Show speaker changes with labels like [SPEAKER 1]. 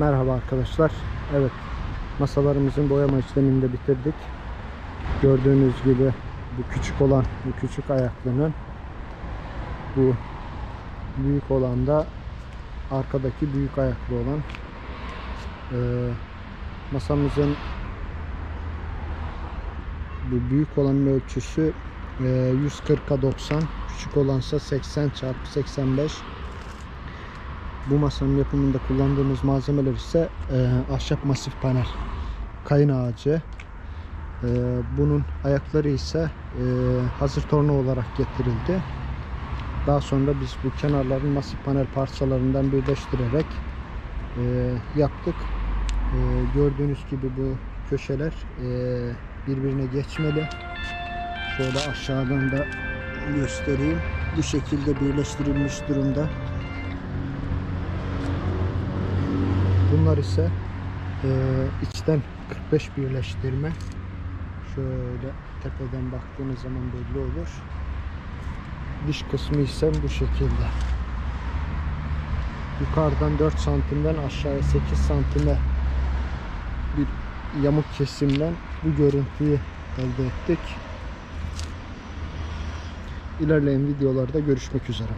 [SPEAKER 1] Merhaba arkadaşlar. Evet masalarımızın boyama işlemini de bitirdik. Gördüğünüz gibi bu küçük olan bu küçük ayaklının bu büyük olan da arkadaki büyük ayaklı olan Ee, masamızın bu büyük olanın ölçüsü e, 140'a 90 küçük olansa 80 çarpı 85 bu masanın yapımında kullandığımız malzemeler ise e, ahşap masif panel kayın ağacı. E, bunun ayakları ise e, hazır torna olarak getirildi. Daha sonra biz bu kenarların masif panel parçalarından birleştirerek e, yaptık. E, gördüğünüz gibi bu köşeler e, birbirine geçmeli. Şöyle aşağıdan da göstereyim. Bu şekilde birleştirilmiş durumda Bunlar ise e, içten 45 birleştirme. Şöyle tepeden baktığınız zaman belli olur. Diş kısmı ise bu şekilde. Yukarıdan 4 santimden aşağıya 8 santime bir yamuk kesimden bu görüntüyü elde ettik. İlerleyen videolarda görüşmek üzere.